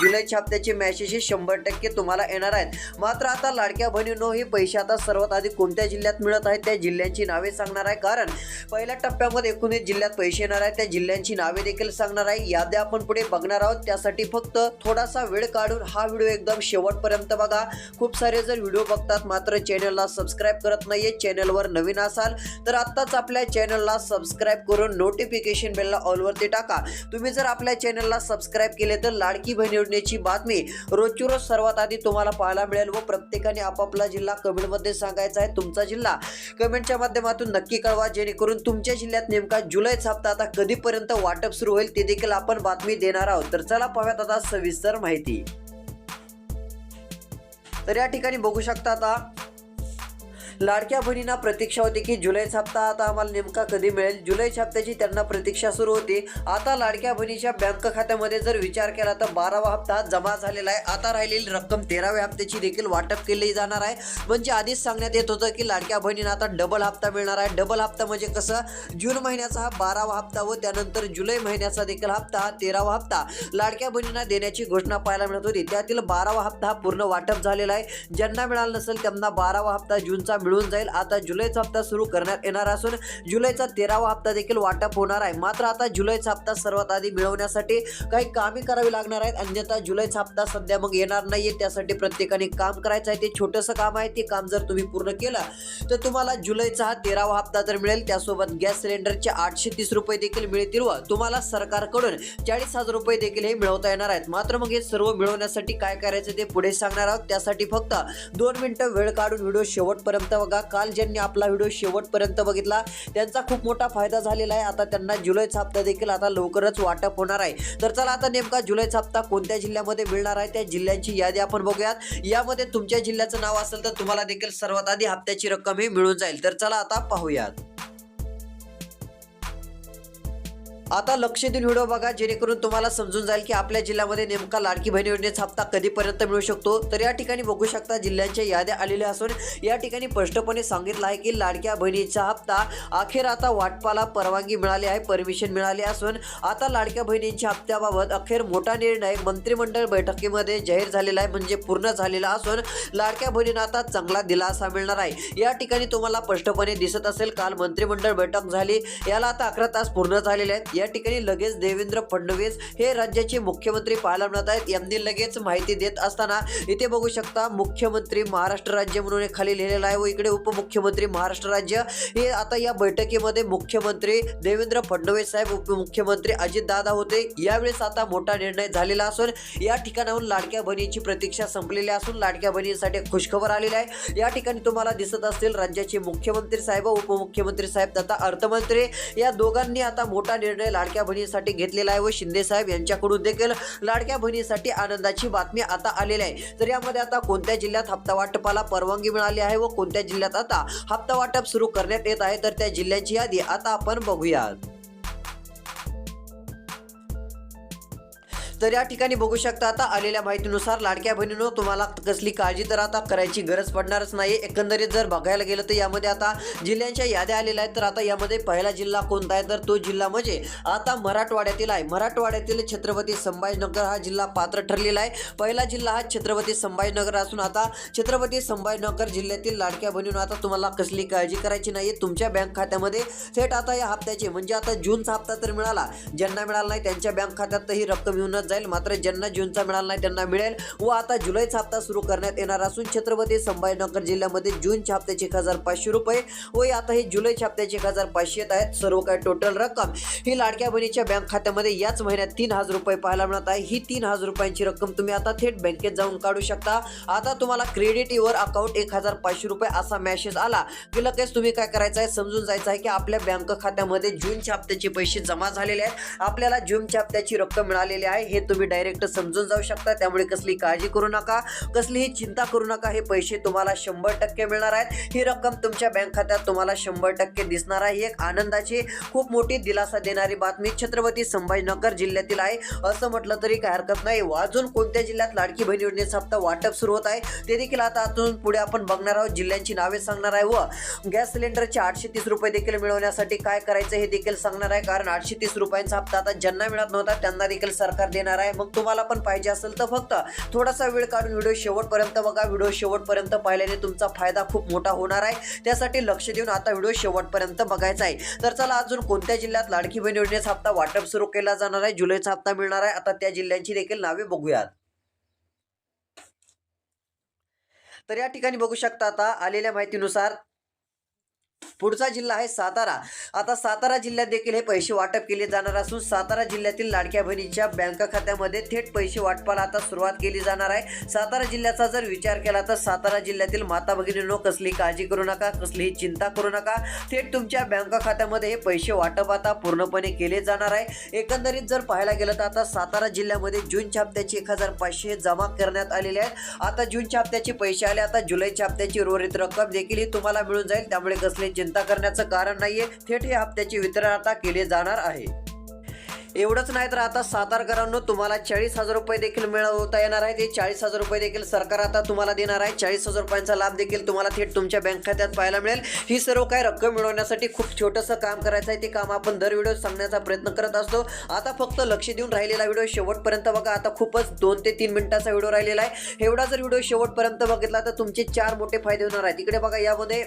जुलै हप्त्याचे मॅसेज हे शंभर टक्के तुम्हाला येणार आहेत. मात्र आता लाडक्या बहिणीनो हे पैसे आता सर्वात आधी कोणत्या जिल्ह्यात मिळत आहेत त्या जिल्ह्यांची नावे सांगणार आहे. कारण पहिल्या टप्प्यामध्ये एकोणीस जिल्ह्यात पैसे येणार आहेत त्या जिल्ह्यांची नावे देखील सांगणार आहे. याद्या आपण पुढे बघणार आहोत. त्यासाठी फक्त थोडासा वेळ काढून हा व्हिडिओ एकदम शेवटपर्यंत बघा. खूप सारे जर व्हिडिओ बघतात मात्र चॅनलला सबस्क्राईब करत नाहीये चॅनलवर नवीन असाल तर आत्ताच आपल्या चॅनलला सबस्क्राईब करून नोटिफिकेशन बेलला ऑलवरती टाका. तुम्ही जर आपल्या चॅनलला सबस्क्राईब केले तर लाडकी बहिणी योजनेची बातमी रोजची रोज सर्वात आधी तुम्हाला पाहायला मिळेल व प्रत्येकाने आपापला जिल्हा कमेंटमध्ये सांगायचा आहे. तुमचा जिल्हा कमेंटच्या माध्यमातून नक्की कळवा जेणेकरून तुमच्या जिल्ह्यात नेमका जुलैचा हप्ता आता कधीपर्यंत वाटप सुरू होईल ते देखील आपण बातमी देणार आहोत. तर चला पाहूयात आता सविस्तर माहिती. तर या ठिकाणी बघू शकता आता लाडक्या बहिणींना प्रतीक्षा होती की जुलैचा हप्ता आता आम्हाला नेमका कधी मिळेल? जुलैच्या हप्त्याची त्यांना प्रतीक्षा सुरू होती. आता लाडक्या बहिणीच्या बँक खात्यामध्ये जर विचार केला तर बारावा हप्ता जमा झालेला आहे. आता राहिलेली रक्कम तेराव्या हप्त्याची देखील वाटप केली जाणार आहे. म्हणजे आधीच सांगण्यात येत होतं की लाडक्या बहिणींना आता डबल हप्ता मिळणार आहे. डबल हप्ता म्हणजे कसं? जून महिन्याचा हा बारावा हप्ता व त्यानंतर जुलै महिन्याचा देखील हप्ता हा तेरावा हप्ता. लाडक्या बहिणींना देण्याची घोषणा पाहायला मिळत होती. त्यातील बारावा हप्ता हा पूर्ण वाटप झालेला आहे. ज्यांना मिळाला नसेल त्यांना बारावा हप्ता जूनचा मिळून जाईल. आता जुलैचा हप्ता सुरू करण्यात येणार असून जुलैचा तेरावा हप्ता देखील वाटप होणार आहे. मात्र आता जुलैचा हप्ता सर्वात आधी मिळवण्यासाठी काही कामे करावी लागणार आहेत. अन्यथा जुलैचा हप्ता सध्या मग येणार नाहीये. त्यासाठी प्रत्येकाने काम करायचं आहे. ते छोटंसं काम आहे. ते काम जर तुम्ही पूर्ण केलं तर तुम्हाला जुलैचा हा तेरावा हप्ता तर मिळेल त्यासोबत गॅस सिलेंडरचे आठशे तीस रुपये देखील मिळतील व तुम्हाला सरकारकडून चाळीस हजार रुपये देखील हे मिळवता येणार आहेत. मात्र मग हे सर्व मिळवण्यासाठी काय करायचं ते पुढे सांगणार आहोत. त्यासाठी फक्त दोन मिनिटं वेळ काढून व्हिडिओ शेवटपर्यंत आता बघा. काल ज्यांनी आपला व्हिडिओ शेवटपर्यंत बघितला त्यांचा खूप मोठा फायदा झालेला आहे. आता त्यांना जुलैचा हप्ता देखील आता लवकरच वाटप होणार आहे. तर चला आता नेमका जुलैचा हप्ता कोणत्या जिल्ह्यामध्ये मिळणार आहे त्या जिल्ह्यांची यादी आपण बघूयात. यामध्ये तुमच्या जिल्ह्याचं नाव असेल तर तुम्हाला देखील सर्वात आधी हप्त्याची रक्कम ही मिळून जाईल. तर चला आता पाहूयात. आता लक्ष देऊन व्हिडिओ बघा जेणेकरून तुम्हाला समजून जाईल की आपल्या जिल्ह्यामध्ये नेमका लाडकी बहिणी योजनेचा हप्ता कधीपर्यंत मिळू शकतो. तर या ठिकाणी बघू शकता जिल्ह्यांच्या याद्या आलेल्या असून या ठिकाणी स्पष्टपणे सांगितलं आहे की लाडक्या बहिणीचा हप्ता अखेर आता वाटपाला परवानगी मिळाली आहे परमिशन मिळाली असून आता लाडक्या बहिणींच्या हप्त्याबाबत अखेर मोठा निर्णय मंत्रिमंडळ बैठकीमध्ये जाहीर झालेला आहे म्हणजे पूर्ण झालेला असून लाडक्या बहिणींना आता चांगला दिलासा मिळणार आहे. या ठिकाणी तुम्हाला स्पष्टपणे दिसत असेल काल मंत्रिमंडळ बैठक झाली. याला आता अकरा तास पूर्ण झालेले आहेत. या ठिकाणी लगेच देवेंद्र फडणवीस हे राज्याचे मुख्यमंत्री पाहायला मिळत आहेत. यांनी लगेच माहिती देत असताना इथे बघू शकता मुख्यमंत्री महाराष्ट्र राज्य म्हणून खाली लिहिलेलं आहे व इकडे उपमुख्यमंत्री महाराष्ट्र राज्य. हे आता या बैठकीमध्ये मुख्यमंत्री देवेंद्र फडणवीस साहेब उपमुख्यमंत्री अजित दादा होते. यावेळेस आता मोठा निर्णय झालेला असून या ठिकाणाहून लाडक्या बहिणीची प्रतीक्षा संपलेली असून लाडक्या बहिणीसाठी खुशखबर आलेली आहे. या ठिकाणी तुम्हाला दिसत असतील राज्याचे मुख्यमंत्री साहेब उपमुख्यमंत्री साहेब तथा अर्थमंत्री. या दोघांनी आता मोठा निर्णय लाडक्या बहिणीसाठी घेतलेला आहे व शिंदे साहेब यांच्याकडून देखील लाडक्या बहिणीसाठी आनंदाची बातमी आता आलेली आहे. तर यामध्ये आता कोणत्या जिल्ह्यात हप्ता वाटपाला परवानगी मिळाली आहे व कोणत्या जिल्ह्यात आता हप्ता वाटप सुरू करण्यात येत आहे तर त्या जिल्ह्याची यादी आता आपण बघूयात. तर या ठिकाणी बघू शकता आता आलेल्या माहितीनुसार लाडक्या बहिणीनं तुम्हाला कसली काळजी तर आता करायची गरज पडणारच नाही एकंदरीत जर बघायला गेलं तर यामध्ये आता जिल्ह्यांच्या याद्या आलेल्या आहेत तर आता यामध्ये पहिला जिल्हा कोणता आहे? तर तो जिल्हा म्हणजे आता मराठवाड्यातील आहे. मराठवाड्यातील छत्रपती संभाजीनगर हा जिल्हा पात्र ठरलेला आहे. पहिला जिल्हा हा छत्रपती संभाजीनगर असून आता छत्रपती संभाजीनगर जिल्ह्यातील लाडक्या बहिणीनं आता तुम्हाला कसली काळजी करायची नाही तुमच्या बँक खात्यामध्ये थेट आता या हप्त्याचे म्हणजे आता जूनचा हप्ता तर मिळाला ज्यांना मिळाला नाही त्यांच्या बँक खात्यात ही रक्कम येऊनच जाईल. मात्र ज्यांना जूनचा मिळाला नाही त्यांना मिळेल. व आता जुलैचा हप्ता सुरू करण्यात येणार असून छत्रपती संभाजीनगर जिल्ह्यामध्ये जूनच्या हप्त्याचे एक हजार पाचशे रुपये व आता हे जुलैच्या हप्त्याचे एक हजार पाचशे येत आहेत. सर्व काय टोटल रक्कम ही लाडक्या बहिणीच्या बँक खात्यामध्ये याच महिन्यात तीन हजार रुपये पाहायला मिळत आहे. ही तीन हजार रुपयांची रक्कम तुम्ही आता थेट बँकेत जाऊन काढू शकता. आता तुम्हाला क्रेडिट युअर अकाउंट एक हजार पाचशे रुपये असा मेसेज आला की लगेच तुम्ही काय करायचं आहे? समजून जायचं आहे की आपल्या बँक खात्यामध्ये जूनच्या हप्त्याचे पैसे जमा झालेले आहेत. आपल्याला जूनच्या हप्त्याची रक्कम मिळालेली आहे. हे तुम्ही डायरेक्ट समजून जाऊ शकता. त्यामुळे कसली काळजी करू नका. कसलीही चिंता करू नका. हे पैसे तुम्हाला शंभर टक्के मिळणार आहेत. ही रक्कम तुमच्या बँक खात्यात तुम्हाला शंभर टक्के दिसणार आहे. एक आनंदाची खूप मोठी दिलासा देणारी बातमी छत्रपती संभाजीनगर जिल्ह्यातील आहे. असं म्हटलं तरी काय हरकत नाही. व अजून कोणत्या जिल्ह्यात लाडकी बहीण योजनेचा हप्ता वाटप सुरू होत आहे ते देखील आता अजून पुढे आपण बघणार आहोत. जिल्ह्यांची नावे सांगणार आहे व गॅस सिलेंडरचे आठशे तीस रुपये देखील मिळवण्यासाठी काय करायचं हे देखील सांगणार आहे. कारण आठशे तीस रुपयांचा हप्ता आता ज्यांना मिळत नव्हता त्यांना देखील सरकार देणार येणार आहे. मग तुम्हाला पण पाहिजे असेल तर फक्त थोडासा वेळ काढून व्हिडिओ शेवटपर्यंत बघा. व्हिडिओ शेवटपर्यंत पाहिल्याने तुमचा फायदा खूप मोठा होणार आहे. त्यासाठी लक्ष देऊन आता व्हिडिओ शेवटपर्यंत बघायचा आहे. तर चला अजून कोणत्या जिल्ह्यात लाडकी बहीण योजनेचा हप्ता वाटप सुरू केला जाणार आहे? जुलैचा हप्ता मिळणार आहे. आता त्या जिल्ह्यांची देखील नावे बघूयात. तर या ठिकाणी बघू शकता आता आलेल्या माहितीनुसार पुढचा जिल्हा आहे सातारा. आता सातारा जिल्ह्यात देखील हे पैसे वाटप केले जाणार असून सातारा जिल्ह्यातील लाडक्या बहिणीच्या बँक खात्यामध्ये थेट पैसे वाटपाला आता सुरुवात केली जाणार आहे. सातारा जिल्ह्याचा जर विचार केला तर सातारा जिल्ह्यातील माता भगिनींनो कसली काळजी करू नका कसलीही चिंता करू नका. थेट तुमच्या बँक खात्यामध्ये हे पैसे वाटप आता पूर्णपणे केले जाणार आहे. एकंदरीत जर पाहायला गेलं तर आता सातारा जिल्ह्यामध्ये जूनच्या हप्त्याचे एक हजार पाचशे जमा करण्यात आलेले आहेत. आता जूनच्या हप्त्याचे पैसे आले आता जुलैच्या हप्त्याची उर्वरित रक्कम देखील ही तुम्हाला मिळून जाईल. त्यामुळे कसले चिंता करण्याचं कारण नाहीये. थेट हे हप्त्याचे वितरण आता केले जाणार आहे. एवढंच नाही तर आता सातारकरांनो तुम्हाला चाळीस हजार रुपये देखील मिळवता येणार आहे ते चाळीस हजार रुपये देखील सरकार आता तुम्हाला देणार आहे. चाळीस हजार रुपयांचा लाभ देखील तुम्हाला थेट तुमच्या बँक खात्यात पाहायला मिळेल. ही सर्व काय रक्कम मिळवण्यासाठी खूप छोटंसं काम करायचं आहे. ते काम आपण दर व्हिडिओ सांगण्याचा प्रयत्न करत असतो. आता फक्त लक्ष देऊन राहिलेला व्हिडिओ शेवटपर्यंत बघा. आता खूपच दोन ते तीन मिनिटाचा व्हिडिओ राहिलेला आहे. एवढा जर व्हिडिओ शेवटपर्यंत बघितला तर तुमचे चार मोठे फायदे होणार आहेत. इकडे बघा यामध्ये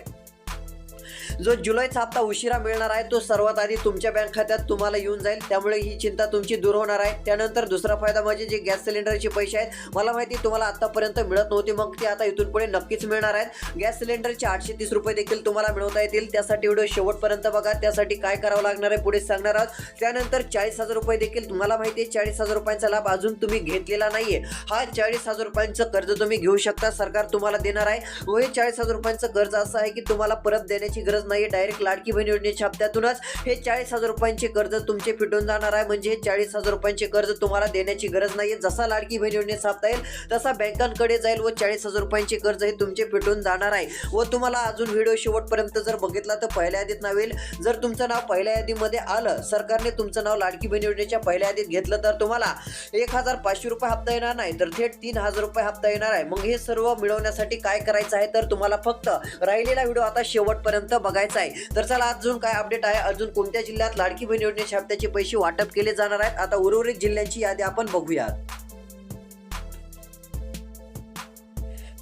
जो जुलैचा हप्ता उशिरा मिळणार आहे तो सर्वात आधी तुमच्या बँक खात्यात तुम्हाला येऊन जाईल. त्यामुळे ही चिंता तुमची दूर होणार आहे. त्यानंतर दुसरा फायदा म्हणजे जे गॅस सिलेंडरचे पैसे आहेत मला माहिती आहे तुम्हाला आतापर्यंत मिळत नव्हते मग ते आता इथून पुढे नक्कीच मिळणार आहेत. गॅस सिलेंडरचे आठशे तीस रुपये देखील तुम्हाला मिळवता येतील. त्यासाठी व्हिडिओ शेवटपर्यंत बघा. त्यासाठी काय करावं लागणार आहे पुढे सांगणार आहोत. त्यानंतर चाळीस हजार रुपये देखील तुम्हाला माहिती आहे. चाळीस हजार रुपयांचा लाभ अजून तुम्ही घेतलेला नाहीये. हा चाळीस हजार रुपयांचं कर्ज तुम्ही घेऊ शकता. सरकार तुम्हाला देणार आहे. व हे चाळीस हजार रुपयांचं कर्ज असं आहे की तुम्हाला परत देण्याची गरज नाही डायरेक्ट लाडकी बहीण योजनेच्या हप्त्यातूनच हे चाळीस हजार रुपयांचे कर्ज तुमचे फिटून जाणार आहे. म्हणजे हे चाळीस हजार रुपयांचे कर्ज तुम्हाला देण्याची गरज नाही जसा लाडकी बहीण योजनेचा हप्ता येईल तसा बँकांकडे जाईल व चाळीस हजार रुपयांचे कर्ज हे तुमचे फिटून जाणार आहे. व तुम्हाला अजून व्हिडिओ शेवटपर्यंत जर बघितला तर पहिल्या यादीत नाव येईल. जर तुमचं नाव पहिल्या यादीमध्ये आलं सरकारने तुमचं नाव लाडकी बहीण योजनेच्या पहिल्या यादीत घेतलं तर तुम्हाला एक हजार पाचशे रुपये हप्ता येणार नाही. तर थेट तीन हजार रुपये हप्ता येणार आहे. मग हे सर्व मिळवण्यासाठी काय करायचं आहे? तर तुम्हाला फक्त राहिलेला व्हिडिओ आता शेवटपर्यंत बघायचा आहे. तर चला अजून काय अपडेट आहे? अजून कोणत्या जिल्ह्यात लाडकी बहीण योजनेच्या हप्त्याचे पैसे वाटप केले जाणार आहेत? आता उर्वरित जिल्ह्यांची यादी आपण बघूयात.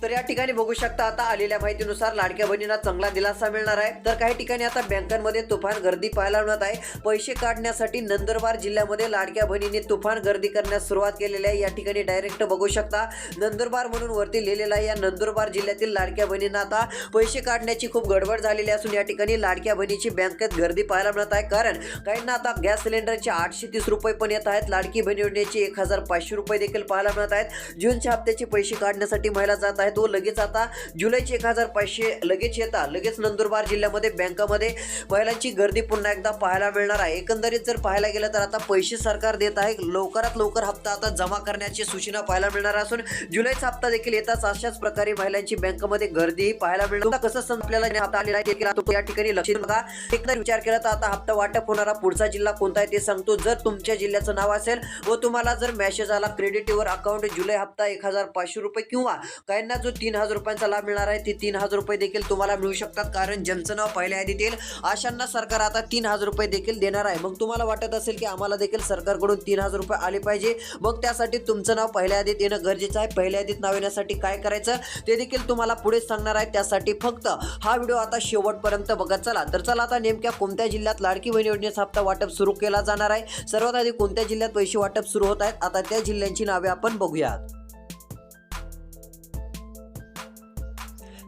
तर या ठिकाणी बघू शकता आता आलेल्या माहितीनुसार लाडक्या बहिणींना चांगला दिलासा मिळणार आहे. तर काही ठिकाणी आता बँकांमध्ये तुफान गर्दी पाहायला मिळत आहे. पैसे काढण्यासाठी नंदुरबार जिल्ह्यामध्ये लाडक्या बहिणींनी तुफान गर्दी करण्यास सुरुवात केलेली आहे. या ठिकाणी डायरेक्ट बघू शकता नंदुरबार म्हणून वरती लिहिलेलं आहे. या नंदुरबार जिल्ह्यातील लाडक्या बहिणींना आता पैसे काढण्याची खूप गडबड झालेली असून या ठिकाणी लाडक्या बहिणीची बँकेत गर्दी पाहायला मिळत आहे. कारण काहींना आता गॅस सिलेंडरचे आठशे तीस रुपये पण येत आहेत. लाडकी बहीण योजनेचे एक हजार पाचशे रुपये देखील पाहायला मिळत आहेत. जूनच्या हप्त्याचे पैसे काढण्यासाठी महिला जात आहेत. तो लगेच आता जुलैचे एक हजार पाचशे लगेच येतात लगेच नंदुरबार जिल्ह्यामध्ये बँकामध्ये महिलांची गर्दी पुन्हा एकदा पाहायला मिळणार आहे. एकंदरीत जर पाहायला गेलं तर आता पैसे सरकार देत आहे. लवकरात लवकर हप्ता आता जमा करण्याची सूचना पाहायला मिळणार असून जुलैचा हप्ता देखील येताच अशाच प्रकारे महिलांची बँकमध्ये गर्दी पाहायला मिळणार. कसं आपल्याला आलेला आहे देखील या ठिकाणी लक्ष बघा. एकदा विचार केला तर आता हप्ता वाटप होणारा पुढचा जिल्हा कोणता आहे ते सांगतो. जर तुमच्या जिल्ह्याचं नाव असेल व तुम्हाला जर मेसेज आला क्रेडिटवर अकाउंट जुलै हप्ता एक हजार पाचशे रुपये किंवा काहींना जो तीन हजार रुपयांचा लाभ मिळणार आहे ते तीन हजार रुपये देखील तुम्हाला मिळू शकतात. कारण ज्यांचं नाव पहिल्या यादीत येईल अशांना सरकार आता तीन हजार रुपये देखील देणार आहे. मग तुम्हाला वाटत असेल की आम्हाला देखील सरकारकडून तीन हजार रुपये आले पाहिजे. मग त्यासाठी तुमचं नाव पहिल्या यादीत येणं गरजेचं आहे. पहिल्या यादीत नाव येण्यासाठी काय करायचं ते देखील तुम्हाला पुढे सांगणार आहे. त्यासाठी फक्त हा व्हिडिओ आता शेवटपर्यंत बघत चला. तर चला आता नेमक्या कोणत्या जिल्ह्यात लाडकी बहीण योजनेचा हप्ता वाटप सुरू केला जाणार आहे? सर्वात आधी कोणत्या जिल्ह्यात पैसे वाटप सुरू होत आहेत? आता त्या जिल्ह्यांची नावे आपण बघूयात.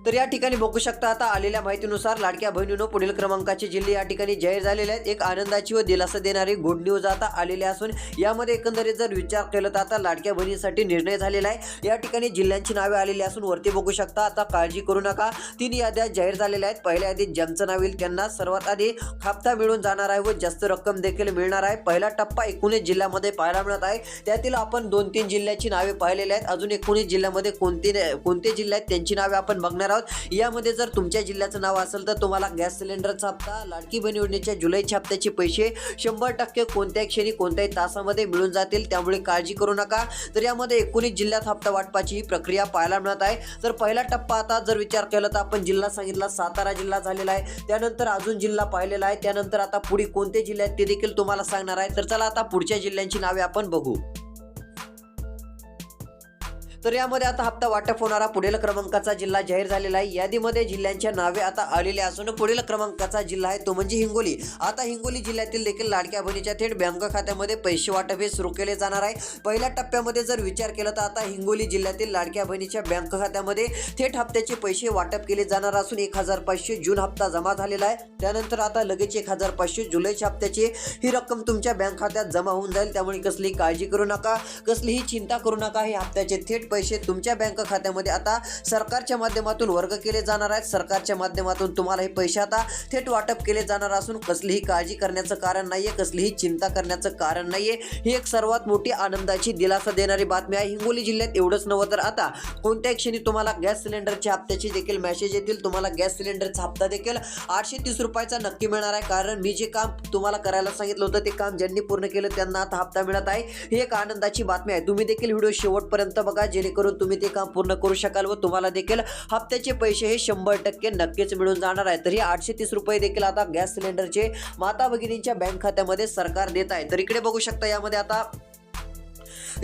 तर या ठिकाणी बघू शकता आता आलेल्या माहितीनुसार लाडक्या बहिणीनं पुढील क्रमांकाचे जिल्हे या ठिकाणी जाहीर झालेले आहेत. एक आनंदाची व दिलासा देणारी गुड न्यूज आता आलेली असून यामध्ये एकंदरीत जर विचार केला तर आता लाडक्या बहिणीसाठी निर्णय झालेला आहे. या ठिकाणी जिल्ह्यांची नावे आलेली असून वरती बघू शकता आता काळजी करू नका. तीन याद्या जाहीर झालेल्या आहेत. पहिल्या यादीत ज्यांचं नाव येईल त्यांना सर्वात आधी हप्ता मिळून जाणार आहे व जास्त रक्कम देखील मिळणार आहे. पहिला टप्पा एकोणीस जिल्ह्यामध्ये पाहायला मिळत आहे. त्यातील आपण दोन तीन जिल्ह्याची नावे पाहिलेली आहेत. अजून एकोणीस जिल्ह्यामध्ये कोणते कोणते जिल्हे आहेत त्यांची नावे आपण बघणार आहोत. यामध्ये जर तुमच्या जिल्ह्याचं नाव असेल तर तुम्हाला गॅस सिलेंडरचा हप्ता लाडकी बहीण योजनेच्या जुलैच्या हप्त्याचे पैसे शंभर टक्के कोणत्याही क्षणी कोणत्याही तासामध्ये मिळून जातील. त्यामुळे काळजी करू नका. तर यामध्ये एकोणीस जिल्ह्यात हप्ता वाटपाची ही प्रक्रिया पाहायला मिळत आहे. तर पहिला टप्पा आता जर विचार केला तर आपण जिल्हा सांगितला सातारा जिल्हा झालेला आहे. त्यानंतर अजून जिल्हा पाहिलेला आहे. त्यानंतर आता पुढे कोणते जिल्हे आहेत ते देखील तुम्हाला सांगणार आहे. तर चला आता पुढच्या जिल्ह्यांची नावे आपण बघू. तर यामध्ये आता हप्ता वाटप होणारा पुढील क्रमांकाचा जिल्हा जाहीर झालेला आहे. यादीमध्ये जिल्ह्यांच्या नावे आता आलेले असून पुढील क्रमांकाचा जिल्हा आहे तो म्हणजे हिंगोली. आता हिंगोली जिल्ह्यातील देखील लाडक्या बहिणीच्या थेट बँक खात्यामध्ये पैसे वाटप हे सुरू केले जाणार आहे. पहिल्या टप्प्यामध्ये जर विचार केला तर आता हिंगोली जिल्ह्यातील लाडक्या बहिणीच्या बँक खात्यामध्ये थेट हप्त्याचे पैसे वाटप केले जाणार असून एक हजार पाचशे जून हप्ता जमा झालेला आहे. त्यानंतर आता लगेच एक हजार पाचशे जुलैच्या हप्त्याची ही रक्कम तुमच्या बँक खात्यात जमा होऊन जाईल. त्यामुळे कसली काळजी करू नका कसलीही चिंता करू नका. हे हप्त्याचे थेट पैसे तुमच्या बँक खात्यामध्ये आता सरकारच्या माध्यमातून वर्ग केले जाणार आहेत. सरकारच्या माध्यमातून तुम्हाला हे पैसे आता थेट वाटप केले जाणार असून कसलीही काळजी करण्याचं कारण नाहीये कसलीही चिंता करण्याचं कारण नाहीये. ही एक सर्वात मोठी आनंदाची दिलासा देणारी बातमी आहे. हिंगोली जिल्ह्यात एवढंच नव्हतं तर आता कोणत्याही क्षणी तुम्हाला गॅस सिलेंडरच्या हप्त्याचे देखील मेसेज येतील. तुम्हाला गॅस सिलेंडरचा हप्ता देखील आठशे तीस रुपयाचा नक्की मिळणार आहे. कारण मी जे काम तुम्हाला करायला सांगितलं होतं ते काम ज्यांनी पूर्ण केलं त्यांना आता हप्ता मिळत आहे. ही एक आनंदाची बातमी आहे. तुम्ही देखील व्हिडिओ शेवटपर्यंत बघा. जेणेकरून तुम्ही ते काम पूर्ण करू शकाल व तुम्हाला देखील हप्त्याचे पैसे हे शंभर टक्के नक्कीच मिळून जाणार आहे. तर हे आठशे तीस रुपये देखील आता गॅस सिलेंडरचे माता भगिनींच्या बँक खात्यामध्ये सरकार देत आहे. तर इकडे बघू शकता यामध्ये आता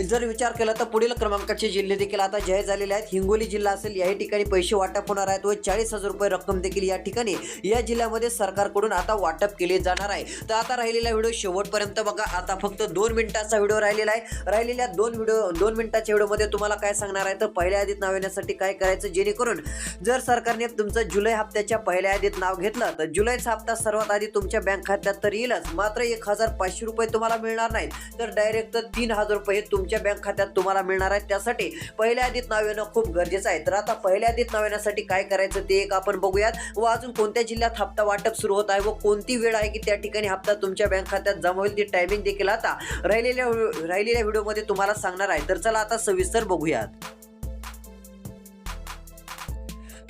जर विचार केला तर पुढील क्रमांकाचे जिल्हे देखील आता जाहीर झालेले आहेत. हिंगोली जिल्हा असेल याही ठिकाणी पैसे वाटप होणार आहेत व चाळीस हजार रुपये रक्कम देखील या ठिकाणी या जिल्ह्यामध्ये सरकारकडून आता वाटप केले जाणार आहे. तर आता राहिलेला व्हिडिओ शेवटपर्यंत बघा. आता फक्त दोन मिनिटाचा व्हिडिओ राहिलेला आहे. राहिलेल्या दोन व्हिडिओ दोन मिनिटाच्या व्हिडिओमध्ये तुम्हाला काय सांगणार आहे? तर पहिल्या यादीत नाव येण्यासाठी काय करायचं? जेणेकरून जर सरकारने तुमचं जुलै हप्त्याच्या पहिल्या यादीत नाव घेतलं तर जुलैचा हप्ता सर्वात आधी तुमच्या बँक खात्यात तर येईलच. मात्र एक हजार पाचशे रुपये तुम्हाला मिळणार नाहीत. तर डायरेक्ट तीन हजार रुपये तुमच्या बँक खात्यात तुम्हाला मिळणार आहेत त्यासाठी पहिल्या आधीत नाव येणं खूप गरजेचं आहे. तर आता पहिल्या आधीत नाव येण्यासाठी काय करायचं ते एक आपण बघूयात. व अजून कोणत्या जिल्ह्यात हप्ता वाटप सुरू होत आहे व कोणती वेळ आहे की त्या ठिकाणी हप्ता तुमच्या बँक खात्यात जमा होईल ती टायमिंग देखील आता राहिलेल्या राहिलेल्या व्हिडिओमध्ये तुम्हाला सांगणार आहे. तर चला आता सविस्तर बघूयात.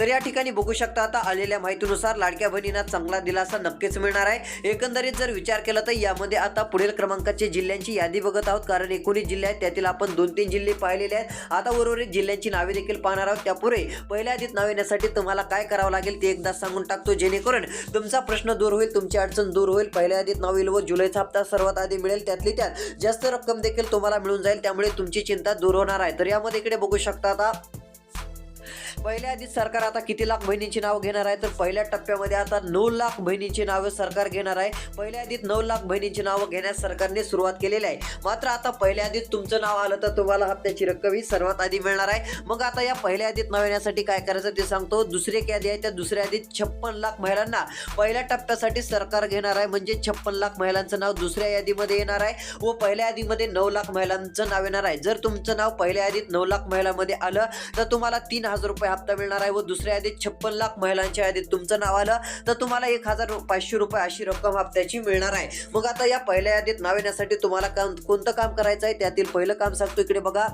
तर या ठिकाणी बघू शकता आता आलेल्या माहितीनुसार लाडक्या बहिणींना चांगला दिलासा नक्कीच मिळणार आहे. एकंदरीत जर विचार केला तर यामध्ये आता पुढील क्रमांकाचे जिल्ह्यांची यादी बघत आहोत कारण एकोणीस जिल्हे आहेत त्यातील आपण दोन तीन जिल्हे पाहिलेले आहेत. आता उर्वरित जिल्ह्यांची नावे देखील पाहणार आहोत. त्यापुढे पहिल्या यादीत नाव येण्यासाठी तुम्हाला काय करावं लागेल ते एकदा सांगून टाकतो. जेणेकरून तुमचा प्रश्न दूर होईल तुमची अडचण दूर होईल. पहिल्या यादीत नाव येईल व जुलैचा हप्ता सर्वात आधी मिळेल. त्यातली त्यात जास्त रक्कम देखील तुम्हाला मिळून जाईल. त्यामुळे तुमची चिंता दूर होणार आहे. तर यामध्ये इकडे बघू शकता आता पहिल्या आधी सरकार आता किती लाख बहिणींची नाव घेणार आहे? तर पहिल्या टप्प्यामध्ये आता नऊ लाख बहिणींची नावे सरकार घेणार आहे. पहिल्या आधीत नऊ लाख बहिणींची नावं घेण्यास सरकारने सुरुवात केलेली आहे. मात्र आता पहिल्या आधीत तुमचं नाव आलं तर तुम्हाला हप्त्याची रक्कम ही सर्वात आधी मिळणार आहे. मग आता या पहिल्या आधीत नाव येण्यासाठी काय करायचं ते सांगतो. दुसरी एक यादी आहे त्या दुसऱ्या आधीत छप्पन लाख महिलांना पहिल्या टप्प्यासाठी सरकार घेणार आहे. म्हणजे छप्पन लाख महिलांचं नाव दुसऱ्या यादीमध्ये येणार आहे व पहिल्या यादीमध्ये नऊ लाख महिलांचं नाव येणार आहे. जर तुमचं नाव पहिल्या यादीत नऊ लाख महिलांमध्ये आलं तर तुम्हाला तीन हजार रुपये हप्ता मिळणार आहे व दुसऱ्या यादीत छप्पन लाख महिलांच्या यादीत तुमचं नाव आलं तर तुम्हाला एक हजार पाचशे रुपये अशी रक्कम हप्त्याची मिळणार आहे. मग आता या पहिल्या यादीत नाव येण्यासाठी तुम्हाला काम कोणतं काम करायचं आहे? त्यातील पहिलं काम सांगतो. इकडे बघा.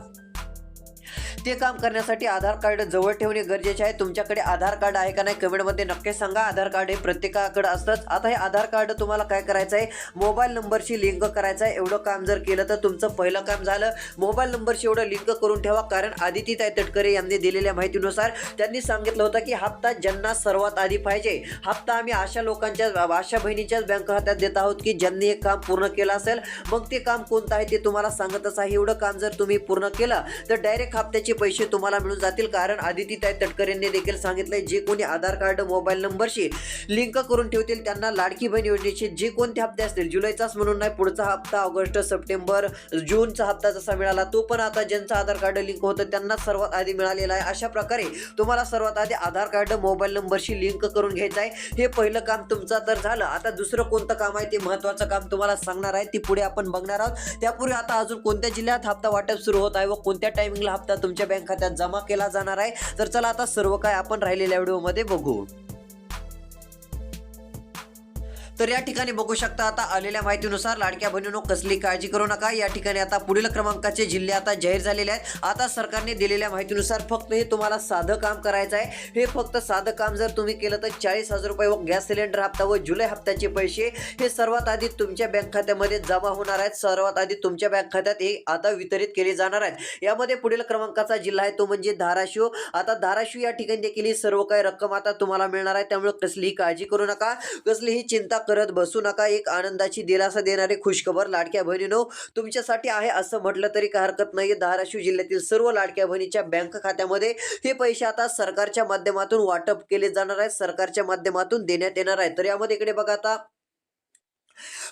ते काम करण्यासाठी आधार कार्ड जवळ ठेवणे गरजेचे आहे. तुमच्याकडे आधार कार्ड आहे का नाही कमेंटमध्ये नक्की सांगा. आधार कार्ड हे प्रत्येकाकडे असतंच. आता हे आधार कार्ड तुम्हाला काय करायचं आहे? मोबाईल नंबरशी लिंक करायचं आहे. एवढं काम जर केलं तर तुमचं पहिलं काम झालं. मोबाईल नंबरशी एवढं लिंक करून ठेवा. कारण आदिती ताई तटकरे यांनी दिलेल्या माहितीनुसार त्यांनी सांगितलं होतं की हप्ता ज्यांना सर्वात आधी पाहिजे हप्ता आम्ही अशा लोकांच्या अशा बहिणीच्याच बँक खात्यात देत आहोत की ज्यांनी हे काम पूर्ण केलं असेल. मग ते काम कोणतं आहे ते तुम्हाला सांगतच आहे. एवढं काम जर तुम्ही पूर्ण केलं तर डायरेक्ट हप्त्याची पैसे तुम्हाला मिळून जातील. कारण आदिती ताई तटकरे यांनी देखील सांगितलंय जे कोणी आधार कार्ड मोबाईल नंबरशी लिंक करून ठेवतील त्यांना लाडकी बहीण योजनेचे जे कोणते हप्ते असतील जुलैचाच म्हणून नाही पुढचा हप्ता ऑगस्ट सप्टेंबर जूनचा हप्ता जसा मिळाला तो पण आता ज्यांचं आधार कार्ड लिंक होतं त्यांना सर्वात आधी मिळालेला आहे. अशा प्रकारे तुम्हाला सर्वात आधी आधार कार्ड मोबाईल नंबरशी लिंक करून घ्यायचं आहे. हे पहिलं काम तुमचं तर झालं. आता दुसरं कोणतं काम आहे ते महत्त्वाचं काम तुम्हाला सांगणार आहे ते पुढे आपण बघणार आहोत. त्यापूर्वी आता अजून कोणत्या जिल्ह्यात हप्ता वाटप सुरू होत आहे व कोणत्या टायमिंगला हप्ता तुमच्या बँक खात्यात जमा केला जाणार आहे. तर चला आता सर्व काय आपण राहिलेल्या व्हिडिओमध्ये बघू. तर या ठिकाणी बघू शकता आता आलेल्या माहितीनुसार लाडक्या बहिणीनो कसली काळजी करू नका. या ठिकाणी आता पुढील क्रमांकाचे जिल्हे आता जाहीर झालेले आहेत. आता सरकारने दिलेल्या माहितीनुसार फक्त हे तुम्हाला साधं काम करायचं आहे. हे फक्त साधं काम जर तुम्ही केलं तर चाळीस हजार रुपये व गॅस सिलेंडर हप्ता व जुलै हप्त्याचे पैसे हे सर्वात आधी तुमच्या बँक खात्यामध्ये जमा होणार आहेत. सर्वात आधी तुमच्या बँक खात्यात हे आता वितरित केले जाणार आहेत. यामध्ये पुढील क्रमांकाचा जिल्हा आहे तो म्हणजे धाराशिव. आता धाराशिव या ठिकाणी देखील ही सर्व काही रक्कम आता तुम्हाला मिळणार आहे. त्यामुळे कसलीही काळजी करू नका. कसलीही चिंता करत बसू नका. एक आनंदाची दिलासा देणारे खुशखबर लाडक्या बहिणीनो तुमच्यासाठी आहे असं म्हटलं तरी काही हरकत नाही धाराशिव जिल्ह्यातील सर्व लाडक्या बहिणीच्या बँक खात्यामध्ये हे पैसे आता सरकारच्या माध्यमातून वाटप केले जाणार आहेत. सरकारच्या माध्यमातून देण्यात येणार आहे तर यामध्ये इकडे बघा आता.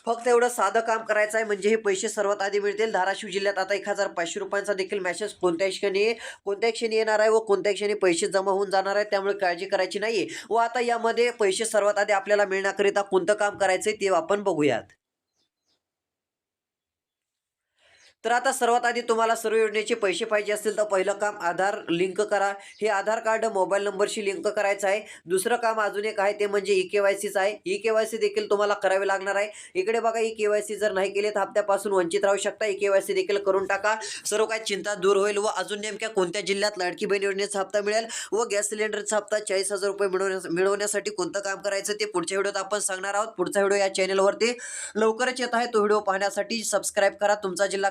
फक्त एवढं साधं काम करायचं आहे म्हणजे हे पैसे सर्वात आधी मिळतील. धाराशिव जिल्ह्यात आता एक हजार पाचशे रुपयांचा देखील मॅसेज कोणत्या क्षणी कोणत्या क्षणी येणार आहे व कोणत्या क्षणी पैसे जमा होऊन जाणार आहे त्यामुळे काळजी करायची नाही व आता यामध्ये पैसे सर्वात आधी आपल्याला मिळण्याकरिता कोणतं काम करायचं ते आपण बघूयात. तर आता सर्वात आधी तुम्हाला सर्व योजनेचे पैसे पाहिजे असतील तर पहिलं काम आधार लिंक करा. हे आधार कार्ड मोबाईल नंबरशी लिंक करायचं आहे. दुसरं काम अजून एक आहे ते म्हणजे ई के वाय सीचं आहे. ई के वाय सी देखील तुम्हाला करावे लागणार आहे. इकडे बघा ई के वाय सी जर नाही केले तर हप्त्यापासून वंचित राहू शकता. ई के वाय सी देखील करून टाका. सर्व काही चिंता दूर होईल व अजून नेमक्या कोणत्या जिल्ह्यात लाडकी बहीण योजनेचा हप्ता मिळेल व गॅस सिलेंडरचा हप्ता चाळीस हजार रुपये मिळवण्या मिळवण्यासाठी कोणतं काम करायचं ते पुढच्या व्हिडिओत आपण सांगणार आहोत. पुढचा व्हिडिओ या चॅनलवरती लवकरच येत आहे. तो व्हिडिओ पाहण्यासाठी सबस्क्राईब करा. तुमचा जिल्हा